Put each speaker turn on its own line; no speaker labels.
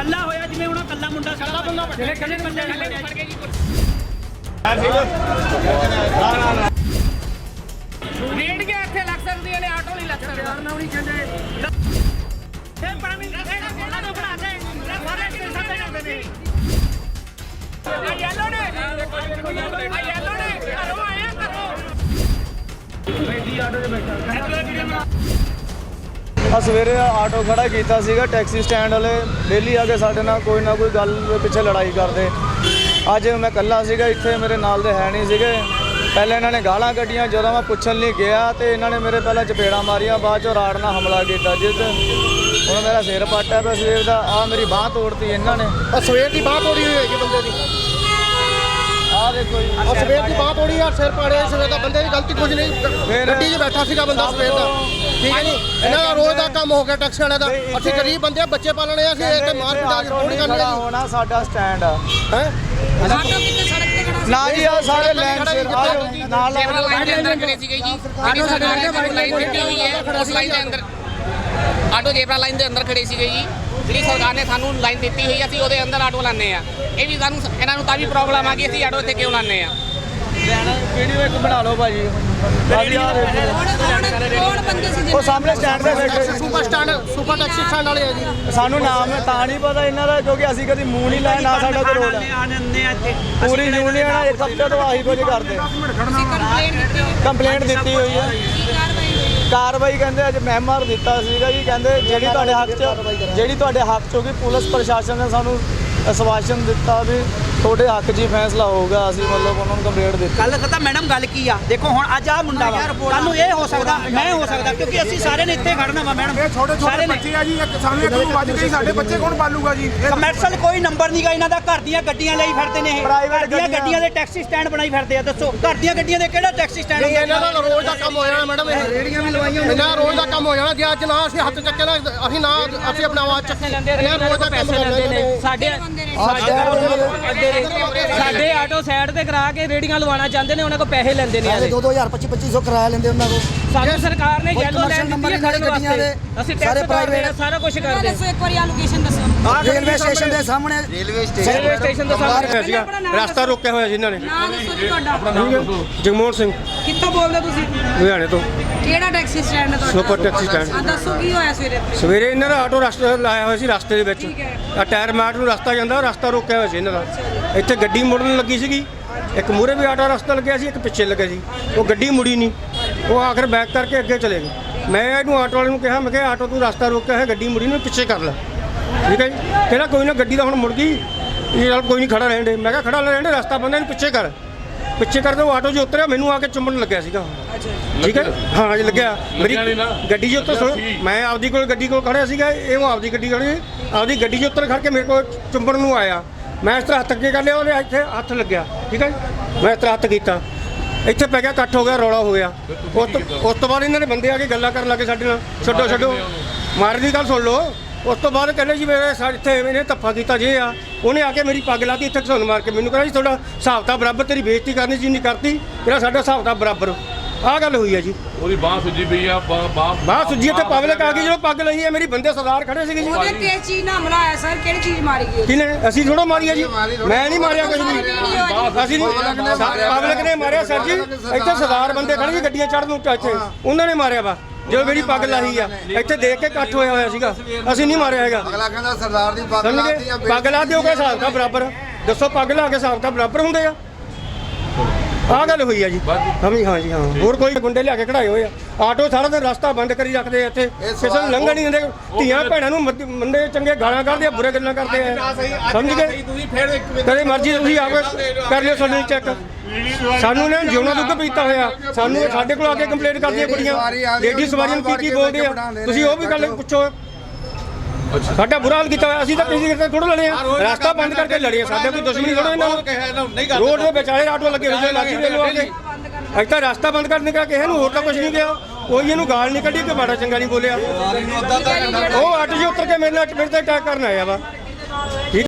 ਕੱਲਾ ਹੋਇਆ ਜਿਵੇਂ ਹੁਣ ਕੱਲਾ ਮੁੰਡਾ ਕੱਲਾ ਬੰਦਾ ਜਿਹੜੇ ਕੱਲੇ ਬੰਦੇ ਨੇ ਫੜ ਕੇ ਜੀ ਰੇਡ ਗਿਆ ਇੱਥੇ ਲੱਗ ਸਕਦੀਆਂ ਨੇ ਆਟੋ ਨਹੀਂ ਲੱਗ ਸਕਦਾ। ਨਾ ਨਹੀਂ ਕਹਿੰਦੇ ਇਹ। ਪਾਣੀ ਇਹਨਾਂ ਨੂੰ ਬਣਾ ਦੇ। ਸਾਰੇ ਸਟੇਸ਼ਨ ਤੇ ਜਾਂਦੇ ਨੇ। ਆ ਯੈਲੋ ਨੇ। ਆ ਯੈਲੋ ਨੇ। ਘਰੋਂ ਆਇਆ ਘਰੋਂ।
ਆ ਸਵੇਰੇ ਆਟੋ ਖੜਾ ਕੀਤਾ ਸੀਗਾ ਟੈਕਸੀ ਸਟੈਂਡ ਵਾਲੇ। ਡੇਲੀ ਆ ਕੇ ਸਾਡੇ ਨਾਲ ਕੋਈ ਨਾ ਕੋਈ ਗੱਲ ਪਿੱਛੇ ਲੜਾਈ ਕਰਦੇ। ਅੱਜ ਮੈਂ ਇਕੱਲਾ ਸੀਗਾ ਇੱਥੇ ਮੇਰੇ ਨਾਲ ਦੇ ਹੈ ਨਹੀਂ ਸੀਗੇ। ਪਹਿਲੇ ਇਹਨਾਂ ਨੇ ਗਾਲਾਂ ਕੱਢੀਆਂ ਜਦੋਂ ਮੈਂ ਪੁੱਛਣ ਲਈ ਗਿਆ ਤੇ ਇਹਨਾਂ ਨੇ ਮੇਰੇ ਪਹਿਲਾਂ ਚਪੇੜਾਂ ਮਾਰੀਆਂ ਬਾਅਦ ਚੋਂ ਰਾੜ ਨਾਲ ਹਮਲਾ ਕੀਤਾ ਜਿਸ ਹੁਣ ਮੇਰਾ ਸਿਰ ਪੱਟਿਆ ਪਿਆ ਸਵੇਰ ਦਾ। ਆ ਮੇਰੀ ਬਾਹ ਤੋੜਤੀ ਇਹਨਾਂ ਨੇ।
ਆ ਸਵੇਰ ਦੀ ਬਾਹ ਤੋੜੀ ਹੋਈ ਹੈਗੀ ਬੰਦੇ ਦੀ।
ਆ ਦੇਖੋ ਜੀ।
ਆ ਸਵੇਰ ਦੀ ਬਾਹ ਤੋੜੀ ਆ ਸਿਰ ਪਾੜਿਆ ਸਵੇਰ ਦਾ। ਬੰਦੇ ਦੀ ਗਲਤੀ ਕੁਝ ਨਹੀਂ। ਗੱਡੀ 'ਚ ਬੈਠਾ ਸੀਗਾ ਬੰਦਾ ਸਵੇਰ ਦਾ। ਠੀਕ ਹੈ ਜੀ? ਇਹਨਾਂ ਦਾ ਰੋਜ਼ ਦਾ ਕੰਮ ਹੋ ਗਿਆ ਟੈਕਸੀ ਵਾਲਿਆਂ ਦਾ। ਅਸੀਂ ਗਰੀਬ ਬੰਦੇ ਆ ਬੱਚੇ ਪਾਲਣੇ ਆ ਅਸੀਂ ਇੱਥੇ ਮਾਰ ਪਿਟਾ ਕੇ
ਆਟੋ
ਥੋੜੀ
ਨਹੀਂ
ਕਰਨੀ ਹੈ
ਹੋਣਾ ਸਾਡਾ ਸਟੈਂਡ। ਆ
ਹੈ
ਨਾ ਜੀ ਆ ਸਾਰੇ ਲੈਣ ਸਿਰ ਆ ਜਾਓ, ਨਾਲ
ਕੈਮਰਾ ਲਾਈਨ ਦੇ ਅੰਦਰ
ਨਾਲ
ਖੜੇ ਸੀਗੇ ਜੀ। ਆਟੋ ਸਾਡੇ ਨਾਲ ਲਾਈਨ ਦਿੱਤੀ ਹੋਈ ਹੈ ਉਸ ਲਾਈਨ ਦੇ ਅੰਦਰ ਆਟੋ ਜੇਬਰਾ ਲਾਈਨ ਦੇ ਅੰਦਰ ਖੜੇ ਸੀਗੇ ਜੀ। ਜਿਹੜੀ ਸਰਕਾਰ ਨੇ ਸਾਨੂੰ ਲਾਈਨ ਦਿੱਤੀ ਹੋਈ ਹੈ, ਅਸੀਂ ਉਹਦੇ ਅੰਦਰ ਆਟੋ ਲਾਉਂਦੇ ਆ। ਇਹ ਵੀ ਸਾਨੂੰ ਇਹਨਾਂ ਨੂੰ ਤਾਂ ਵੀ ਪ੍ਰੋਬਲਮ ਆ ਗਈ ਅਸੀਂ ਆਟੋ ਇੱਥੇ ਕਿਉਂ ਲਾਉਂਦੇ ਆ?
ਵੀਡੀਓ ਇੱਕ ਬਣਾ ਲਓ ਭਾਜੀ। ਭਾਜੀ ਆ ਦੇਖੋ।
ਕੌਣ ਬੰਦੇ ਸੀ
ਉਹ ਸਾਹਮਣੇ ਸਟੈਂਡ ਤੇ ਬੈਠੇ ਸੀ।
Super stand super taxi stand ਵਾਲੇ ਆ ਜੀ।
ਸਾਨੂੰ ਨਾਮ ਤਾਂ ਨਹੀਂ ਪਤਾ ਇਹਨਾਂ ਦਾ ਕਿਉਂਕਿ ਅਸੀਂ ਕਦੀ ਮੂੰਹ ਨਹੀਂ ਲਾਇਆ ਨਾ ਸਾਡਾ ਕੋਈ ਰੋਲ ਹੈ
ਆਨੰਦੇ ਆ ਇੱਥੇ
ਪੂਰੀ ਯੂਨੀਅਨ ਆ ਇੱਕ ਹਫ਼ਤੇ ਤੋਂ ਆਹੀ ਕੁਝ ਕਰਦੇ।
ਕੰਪਲੇਂਟ ਦਿੱਤੀ ਹੋਈ
ਕੰਪਲੇਂਟ ਦਿੱਤੀ ਹੋਈ ਹੈ।
ਕੀ ਕਾਰਵਾਈ ਹੋਈ?
ਕਾਰਵਾਈ ਕਹਿੰਦੇ ਅੱਜ ਮੈਮਰ ਦਿੱਤਾ ਸੀਗਾ ਜੀ ਕਹਿੰਦੇ ਜਿਹੜੀ ਤੁਹਾਡੇ ਹੱਕ 'ਚ ਜਿਹੜੀ ਤੁਹਾਡੇ ਹੱਕ 'ਚ ਹੋਗੀ ਪੁਲਿਸ ਪ੍ਰਸ਼ਾਸਨ ਨੇ ਸਾਨੂੰ ਅਸਵਾਸ਼ਨ ਦਿੱਤਾ ਵੀ ਤੁਹਾਡੇ ਹੱਕ 'ਚ ਹੀ ਫੈਸਲਾ ਹੋਊਗਾ ਅਸੀਂ ਮਤਲਬ ਉਹਨਾਂ ਨੂੰ ਕੰਪਲੇਂਟ ਦਿੱਤੀ।
ਗੱਲ ਪਤਾ ਮੈਡਮ ਗੱਲ ਕੀ ਆ? ਦੇਖੋ ਹੁਣ ਅੱਜ ਆ ਮੁੰਡਾ ਵਾ। ਕੱਲ ਨੂੰ ਇਹ ਹੋ ਸਕਦਾ ਮੈਂ ਹੋ ਸਕਦਾ ਕਿਉਂਕਿ ਅਸੀਂ ਸਾਰੇ ਨੇ ਇੱਥੇ ਖੜਨਾ ਵਾ ਮੈਡਮ।
ਇਹ ਛੋਟੇ
ਸਾਰੇ
ਛੋਟੇ ਬੱਚੇ ਆ ਜੀ ਇੱਕ ਸਾਨੂੰ ਇੱਕ ਨੂੰ ਵੱਜ ਗਈ ਸਾਡੇ ਬੱਚੇ ਕੌਣ ਪਾਲੂਗਾ ਜੀ?
ਕਮਰਸ਼ਲ ਕੋਈ ਨੰਬਰ ਨਹੀਂਗਾ ਇਹਨਾਂ ਦਾ ਘਰ ਦੀਆਂ ਗੱਡੀਆਂ ਲਈ ਫਿਰਦੇ ਨੇ ਇਹ। ਘਰ ਦੀਆਂ
ਗੱਡੀਆਂ।
ਗੱਡੀਆਂ ਦੇ ਟੈਕਸੀ ਸਟੈਂਡ ਬਣਾਈ ਫਿਰਦੇ ਆ ਦੱਸੋ। ਘਰ ਦੀਆਂ ਗੱਡੀਆਂ ਦੇ ਕਿਹੜਾ ਟੈਕਸੀ ਸਟੈਂਡ
ਨਹੀਂ ਇਹਨਾਂ ਦਾ ਰੋਜ਼ ਦਾ ਕੰਮ ਹੋ ਜਾਣਾ ਮੈਡਮ ਇਹ। ਰੇੜੀਆਂ ਵੀ ਲਵਾਈਆਂ ਇਹਨਾਂ ਰੋਜ਼ ਦਾ ਕੰਮ ਹੋ ਜਾਣਾ ਜੇ ਅੱਜ ਨਾ ਅਸੀਂ ਹੱਥ ਚੱਕੇ ਨਾ ਅਸੀਂ ਨਾ ਅਸੀਂ ਆਪਣਾ ਆਵਾਜ਼ ਚੱਕੇ ਇਹਨਾਂ ਰੋਜ਼ ਦਾ ਕੰਮ ਇਹਨਾਂ ਨੇ
ਸਾਡੇ
ਬੰਦੇ ਨੇ।
ਸਾਡੇ ਆਟੋ ਸਾਈਡ ਤੇ ਕਰਾ ਕੇ ਰੇੜੀਆਂ ਲਵਾਉਣਾ ਚਾਹੁੰਦੇ ਨੇ ਉਹਨਾਂ ਕੋਲ ਪੈਸੇ ਲੈਂਦੇ ਨੇ ਆਲੇ
2000 25 2500 ਕਿਰਾਇਆ ਲੈਂਦੇ ਉਹਨਾਂ ਕੋਲ।
ਸਾਨੂੰ ਸਰਕਾਰ ਨੇ ਯੈਲੋ ਲੈਣ ਦਿੱਤੀ ਹੈ ਖੜਨ ਵਾਸਤੇ।
ਦੇ।
ਅਸੀਂ
ਸਾਰੇ
ਟੈਕਸ ਭਰਦੇ ਹਾਂ
private।
ਸਾਰਾ ਕੁਝ ਕਰਦੇ ਹਾਂ।
ਦੱਸੋ ਇੱਕ ਵਾਰੀ ਆ ਲੋਕੇਸ਼ਨ ਦੱਸੋ।
ਰੇਲਵੇ ਸਟੇਸ਼ਨ ਦੇ ਸਾਹਮਣੇ।
ਰੇਲਵੇ ਸਟੇਸ਼ਨ ਤੋਂ ਸਾਹਮਣੇ।
ਸੀਗਾ ਰਸਤਾ ਰੋਕਿਆ ਹੋਇਆ ਜੀ ਇਹਨਾਂ ਨੇ।
ਨਾਂ ਦੱਸੋ ਜੀ ਤੁਹਾਡਾ।
ਜਗਮੋਹਨ ਸਿੰਘ।
ਕਿੱਥੋਂ ਬੋਲਦੇ ਤੁਸੀਂ?
ਲੁਧਿਆਣੇ ਤੋਂ।
ਕਿਹੜਾ ਟੈਕਸੀ ਸਟੈਂਡ ਹੈ ਤੁਹਾਡਾ?
Super taxi stand.
ਆ ਦੱਸੋ ਕੀ ਹੋਇਆ ਸਵੇਰੇ?
ਸਵੇਰੇ ਇਹਨਾਂ ਦਾ ਆਟੋ ਰਸਤਾ ਲਾਇਆ ਹੋਇਆ ਸੀ ਰਸਤੇ ਦੇ ਵਿੱਚ।
ਠੀਕ ਹੈ।
ਆ ਟਾਇਰ ਮਾਰਟ ਨੂੰ ਰਸਤਾ ਜਾਂਦਾ, ਰਸਤਾ ਰੋਕਿਆ ਹੋਇਆ ਸੀ ਇਹਨਾਂ ਦਾ। ਇੱਥੇ ਗੱਡੀ ਮੁੜਨ ਲੱਗੀ ਸੀਗੀ। ਇੱਕ ਮੂਹਰੇ ਵੀ ਆਟੋ ਰਸਤਾ ਲੱਗਿਆ ਸੀ, ਇੱਕ ਪਿੱਛੇ ਲੱਗਿਆ ਸੀ। ਉਹ ਗੱਡੀ ਮੁੜੀ ਨਹੀਂ। ਉਹ ਆਖਰ ਬੈਕ ਕਰਕੇ ਅੱਗੇ ਚਲੇ ਗਏ। ਮੈਂ ਇਹਨੂੰ ਆਟੋ ਵਾਲੇ ਨੂੰ ਕਿਹਾ, ਮੈਂ ਕਿਹਾ, ਆਟੋ, ਤੂੰ ਰਸਤਾ ਰੋਕਿਆ ਹੈ ਗੱਡੀ ਮੁੜੀ ਨੂੰ ਪਿੱਛੇ ਕਰ ਲੈ। ਠੀਕ ਹੈ ਜੀ। ਕਹਿੰਦਾ, ਕੋਈ ਨਾ, ਗੱਡੀ ਤਾਂ ਹੁਣ ਮੁੜ ਗਈ। ਇਹ ਨਾਲ ਕੋਈ ਨਹੀਂ ਖੜਾ ਰਹਿਣ ਦੇ। ਮੈਂ ਕਿਹਾ, ਖੜਾ ਰਹਿਣ ਦੇ, ਰਸਤਾ ਬੰਦੇ ਨੂੰ ਪਿੱਛੇ ਕਰ। ਪਿੱਛੇ ਕਰਦੇ ਉਹ ਆਟੋ 'ਚ ਉਤਰਿਆ ਮੈਨੂੰ ਆ ਕੇ ਚੁੰਮਣ ਲੱਗਿਆ ਸੀਗਾ। ਠੀਕ ਹੈ? ਹਾਂ ਜੀ ਲੱਗਿਆ। ਮੇਰੀ ਗੱਡੀ 'ਚ ਉੱਤਰ ਸੁਣ ਮੈਂ ਆਪਦੀ ਕੋਲ ਗੱਡੀ ਕੋਲ ਖੜਿਆ ਸੀਗਾ ਇਹ ਉਹ ਆਪਦੀ ਗੱਡੀ ਖੜੀ ਆਪਦੀ ਗੱਡੀ 'ਚ ਉੱਤਰ ਖੜ ਕੇ ਮੇਰੇ ਕੋਲ ਚੁੰਮਣ ਨੂੰ ਆਇਆ। ਮੈਂ ਇਸ ਤਰ੍ਹਾਂ ਹੱਥ ਅੱਗੇ ਕਰ ਲਿਆ ਉਹਦੇ ਇੱਥੇ ਹੱਥ ਲੱਗਿਆ। ਠੀਕ ਹੈ? ਮੈਂ ਇਸ ਤਰ੍ਹਾਂ ਹੱਥ ਕੀਤਾ। ਇੱਥੇ ਪੈ ਗਿਆ ਇਕੱਠ ਹੋ ਗਿਆ ਰੌਲਾ ਹੋ ਗਿਆ। ਉਸ ਤੋਂ ਉਸ ਤੋਂ ਬਾਅਦ ਇਹਨਾਂ ਨੇ ਬੰਦੇ ਆ ਕੇ ਗੱਲਾਂ ਕਰਨ ਲੱਗੇ ਸਾਡੇ ਨਾਲ। ਛੱਡੋ ਛੱਡੋ। ਮਾਰਨ ਦੀ ਗੱਲ ਸੁਣ ਲਓ। ਉਸ ਤੋਂ ਬਾਅਦ ਕਹਿੰਦੇ ਜੀ ਮੇਰੇ ਸਾਡੇ ਇੱਥੇ ਇਹਨੇ ਧੱਫਾ ਕੀਤਾ ਜੇ ਆ ਉਹਨੇ ਆ ਕੇ ਮੇਰੀ ਪੱਗ ਲਾਤੀ ਇੱਥੇ ਘਸੁੰਨ ਮਾਰ ਕੇ। ਮੈਨੂੰ ਕਹਿੰਦਾ ਜੀ ਤੁਹਾਡਾ ਹਿਸਾਬ ਤਾਂ ਬਰਾਬਰ ਤੇਰੀ ਬੇਇੱਜ਼ਤੀ ਕਰਨੀ ਸੀ ਨਹੀਂ ਕਰਤੀ। ਤੇਰਾ ਸਾਡਾ ਹਿਸਾਬ ਤਾਂ ਬਰਾਬਰ। ਆਹ ਗੱਲ ਹੋਈ ਹੈ ਜੀ।
ਉਹਦੀ ਬਾਹ ਸੁੱਜੀ ਪਈ ਆ ਬਾਹ ਬਾਹ
ਸੁੱਜੀ ਇੱਥੇ ਪਬਲਿਕ ਆ ਗਈ ਜਦੋਂ ਪੱਗ ਲਈ ਹੈ ਮੇਰੀ ਬੰਦੇ ਸਰਦਾਰ ਖੜੇ ਸੀਗੇ ਜੀ।
ਉਹਦੇ ਕਿਸ ਚੀਜ਼ ਨਾਲ ਹਮਲਾ ਹੋਇਆ ਸਰ? ਕਿਹੜੀ ਚੀਜ਼ ਮਾਰੀ ਗਈ
ਕਿਨੇ ਅਸੀਂ ਥੋੜਾ ਮਾਰੀਆ ਜੀ। ਮੈਂ ਨਹੀਂ ਮਾਰਿਆ ਕੁਝ ਵੀ। ਅਸੀਂ ਪਬਲਿਕ ਨੇ ਮਾਰਿਆ। ਸਰ ਜੀ। ਇੱਥੇ ਸਰਦਾਰ ਬੰਦੇ ਖੜੇ ਸੀ ਗੱਡੀਆਂ ਚੜ੍ਹਨ ਨੂੰ ਇੱਥੇ। ਉਹਨਾਂ ਨੇ ਮਾਰਿਆ ਵਾ। ਜਦੋਂ ਮੇਰੀ ਪੱਗ ਲਾਹੀ ਆ ਇੱਥੇ ਦੇਖ ਕੇ ਇਕੱਠ ਹੋਇਆ ਹੋਇਆ ਸੀਗਾ। ਅਸੀਂ ਨਹੀਂ ਮਾਰਿਆ ਹੈਗਾ।
ਅਗਲਾ ਕਹਿੰਦਾ ਸਰਦਾਰ ਦੀ ਪੱਗ
ਸਮਝ ਗਏ? ਪੱਗ ਲਾ ਦਿਓ ਕਿ ਹਿਸਾਬ ਦਾ ਬਰਾਬਰ। ਦੱਸੋ ਪੱਗ ਲਾ ਕੇ ਹਿਸਾਬ ਦਾ ਬਰਾਬਰ ਹੁੰਦੇ ਆ? ਆਹ ਗੱਲ ਹੋਈ ਆ ਜੀ। ਹਾਂ ਜੀ ਹਾਂ ਜੀ ਹਾਂ। ਹੋਰ ਕੋਈ ਗੁੰਡੇ ਲਿਆ ਕੇ ਖੜਾਏ ਹੋਏ ਆ। ਆਟੋ ਸਾਰਾ ਦਿਨ ਰਸਤਾ ਬੰਦ ਕਰੀ ਰੱਖਦੇ ਆ ਇੱਥੇ। ਕਿਸੇ ਨੂੰ ਲੰਘਣ ਨਹੀਂ ਦਿੰਦੇ। ਧੀਆਂ ਭੈਣਾਂ ਨੂੰ ਮੱਧ- ਮੰਦੇ ਚੰਗੇ ਗਾਲਾਂ ਕੱਢਦੇ ਆ ਬੁਰੇ ਗੱਲਾਂ ਕਰਦੇ ਆ। ਸਮਝ ਗਏ?
ਤੁਸੀਂ ਫੇਰ ਇੱਕ
ਕਦੇ ਮਰਜ਼ੀ ਤੁਸੀਂ ਆ ਕੇ ਕਰ ਲਿਓ ਸਾਡੇ ਚੈੱਕ ਸਾਨੂੰ ਨੇ ਜਿਉਣਾ ਦੁੱਧ ਪੀਤਾ ਹੋਇਆ। ਸਾਨੂੰ ਸਾਡੇ ਕੋਲ ਆ ਕੇ ਕੰਪਲੇਂਟ ਕਰਦੀਆਂ ਕੁੜੀਆਂ। ਲੇਡੀ ਸਵਾਰੀਆਂ ਨੂੰ ਕੀ ਕੀ ਬੋਲਦੇ ਆ? ਤੁਸੀਂ ਉਹ ਵੀ ਗੱਲ ਪੁੱਛੋ। ਸਾਡਾ ਬੁਰਾ ਹਾਲ ਕੀਤਾ ਹੋਇਆ ਅਸੀਂ ਤਾਂ ਕਿਸੇ ਕਰਕੇ ਥੋੜਾ ਲੜੇ ਆ। ਰਸਤਾ ਬੰਦ ਕਰਕੇ ਲੜੇ ਆ ਸਾਡੇ ਕੋਈ ਦੁਸ਼ਮਣੀ ਥੋੜਾ ਇਹਨਾਂ ਨੂੰ। ਰੋਡ ਦੇ ਵਿਚਾਲੇ ਆਟੋ ਲੱਗੇ ਹੋਏ ਲਾਠੀ ਦੇ ਲੋ ਅੱਜ ਤਾਂ ਰਸਤਾ ਬੰਦ ਕਰਨ ਨਿਕਾ ਕਿਸੇ ਨੂੰ ਹੋਰ ਤਾਂ ਕੁਝ ਨਹੀਂ ਗਿਆ ਕੋਈ ਇਹਨੂੰ ਗਾਲ ਨਹੀਂ ਕੱਢੀ ਕਿ ਮਾੜਾ ਚੰਗਾ ਨਹੀਂ ਬੋਲਿਆ। ਉਹ ਆਟੋ 'ਚ ਉਤਰ ਕੇ ਮੇਰੇ ਨਾਲ ਮੇਰੇ ਤੇ ਅਟੈਕ ਕਰਨ ਆਇਆ ਵਾ।